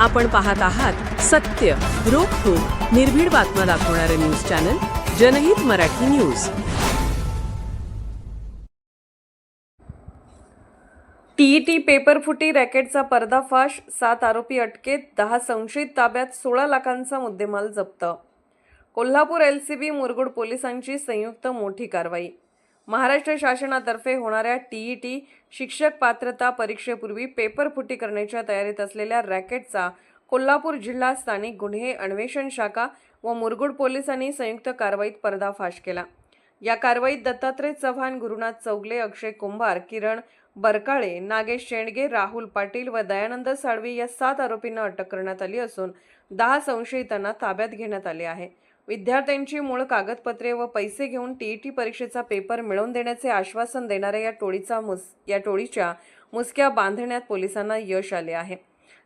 आपण पाहत आहात सत्य रोखोक निर्भीड बातम्या दाखवणारे न्यूज चॅनल जनहित मराठी न्यूज. टीईटी पेपर फुटी रॅकेटचा पर्दाफाश सात आरोपी अटकेत दहा संशयित ताब्यात सोळा लाखांचा मुद्देमाल जप्त. कोल्हापूर एलसीबी मुरगुड पोलिसांची संयुक्त मोठी कारवाई. महाराष्ट्र शासनातर्फे होणाऱ्या टीईटी शिक्षक पात्रता परीक्षेपूर्वी पेपर फुटी करण्याच्या तयारीत असलेल्या रॅकेटचा कोल्हापूर जिल्हा स्थानिक गुन्हे अन्वेषण शाखा व मुरगुड पोलिसांनी संयुक्त कारवाईत पर्दाफाश केला. या कारवाईत दत्तात्रय चव्हाण गुरुनाथ चौगले अक्षय कुंभार किरण बरकाळे नागेश शेंडगे राहुल पाटील व दयानंद साळवी या सात आरोपींना अटक करण्यात आली असून दहा संशयितांना ताब्यात घेण्यात आले आहे. विद्यार्थ्यांची मूळ कागदपत्रे व पैसे घेऊन टीईटी परीक्षेचा पेपर मिळवून देण्याचे आश्वासन देणाऱ्या या टोळीचा मुस या टोळीच्या मुसक्या बांधण्यात पोलिसांना यश आले आहे.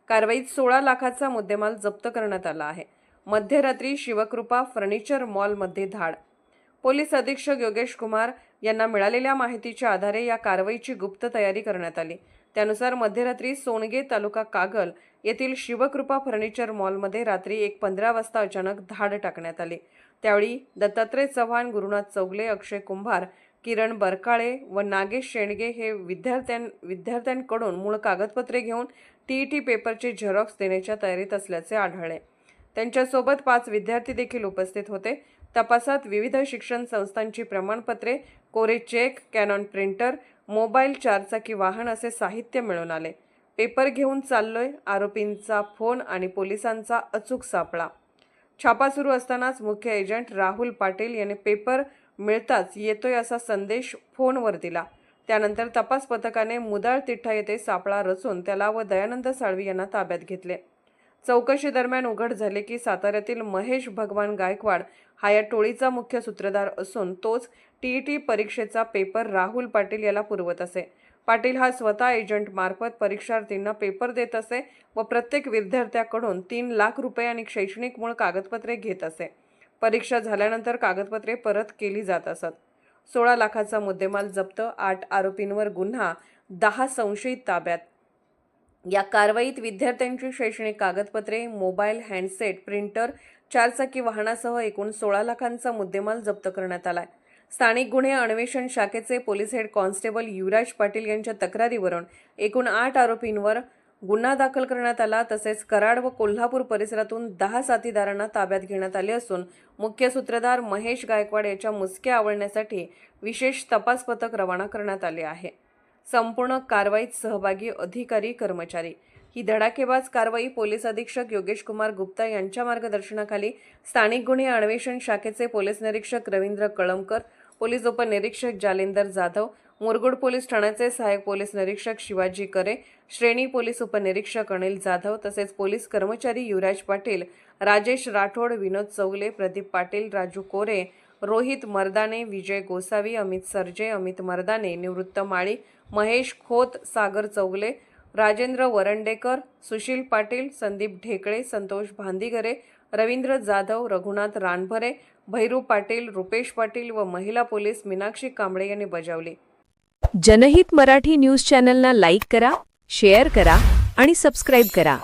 कारवाईत सोळा लाखाचा मुद्देमाल जप्त करण्यात आला आहे. मध्यरात्री शिवकृपा फर्निचर मॉलमध्ये धाड. पोलीस अधीक्षक योगेश कुमार यांना मिळालेल्या माहितीच्या आधारे या कारवाईची गुप्त तयारी करण्यात आली. त्यानुसार मध्यरात्री सोनगे तालुका कागल येथील शिवकृपा फर्निचर मॉलमध्ये रात्री एक पंधरा वाजता अचानक धाड टाकण्यात आली. त्यावेळी दत्तात्रय चव्हाण गुरुनाथ चौगले अक्षय कुंभार किरण बरकाळे व नागेश शेंडगे हे विद्यार्थ्यां विद्यार्थ्यांकडून मूळ कागदपत्रे घेऊन टी टी पेपरचे झेरॉक्स देण्याच्या तयारीत असल्याचे आढळले. त्यांच्यासोबत पाच विद्यार्थी देखील उपस्थित होते. तपासात विविध शिक्षण संस्थांची प्रमाणपत्रे कोरे चेक कॅनॉन प्रिंटर मोबाईल चारचाकी वाहन असे साहित्य मिळून आले. पेपर घेऊन चाललोय आरोपींचा फोन आणि पोलिसांचा अचूक सापळा. छापा सुरू असतानाच मुख्य एजंट राहुल पाटील याने पेपर मिळताच येतोय असा संदेश फोनवर दिला. त्यानंतर तपास पथकाने मुदाळ तिठ्ठा येथे सापळा रचून त्याला व दयानंद साळवी यांना ताब्यात घेतले. चौकशी दरम्यान उघड झाले की साताऱ्यातील महेश भगवान गायकवाड हा या टोळीचा मुख्य सूत्रधार असून तोच टीईटी परीक्षेचा पेपर राहुल पाटील याला पुरवत असे. पाटील हा स्वतः एजंट मार्फत परीक्षार्थींना पेपर देत असे व प्रत्येक विद्यार्थ्याकडून तीन लाख रुपये आणि शैक्षणिक मूळ कागदपत्रे घेत असे. परीक्षा झाल्यानंतर कागदपत्रे परत केली जात असत. सोळा लाखाचा मुद्देमाल जप्त आठ आरोपींवर गुन्हा दहा संशयित ताब्यात. या कारवाईत विद्यार्थ्यांची शैक्षणिक कागदपत्रे मोबाईल हँडसेट प्रिंटर चारचाकी वाहनासह एकूण सोळा लाखांचा मुद्देमाल जप्त करण्यात आला आहे स्थानिक गुन्हे अन्वेषण शाखेचे police head constable Yuvraj Patil यांच्या तक्रारीवरून एकूण आठ आरोपींवर गुन्हा दाखल करण्यात आला तसेच कराड व कोल्हापूर परिसरातून दहा साथीदारांना ताब्यात घेण्यात आले असून मुख्य सूत्रधार महेश गायकवाड याच्या मुसक्या आवळण्यासाठी विशेष तपास पथक रवाना करण्यात आले आहे. संपूर्ण कारवाईत सहभागी अधिकारी कर्मचारी. ही धडाकेबाज कारवाई पोलीस अधीक्षक योगेश कुमार गुप्ता यांच्या मार्गदर्शनाखाली स्थानिक गुन्हे अन्वेषण शाखेचे पोलीस निरीक्षक रवींद्र कळमकर पोलीस उपनिरीक्षक जालिंदर जाधव मुरगुड पोलीस ठाण्याचे सहाय्यक पोलीस निरीक्षक शिवाजी करे श्रेणी पोलीस उपनिरीक्षक अनिल जाधव तसेच पोलीस कर्मचारी युवराज पाटील राजेश राठोड विनोद चौगले प्रदीप पाटील राजू कोरे रोहित मर्दाने विजय गोसावी अमित सरजे अमित मर्दाने निवृत्त माळी महेश खोत सागर चौगले राजेंद्र वरंडेकर सुशील पाटील संदीप ढेकळे संतोष भांदिगरे रवींद्र जाधव रघुनाथ रानभरे भैरू पाटील रुपेश पाटील व महिला पोलीस मीनाक्षी कांबळे यांनी बजावली. जनहित मराठी न्यूज चॅनलना लाईक करा शेअर करा आणि सबस्क्राईब करा.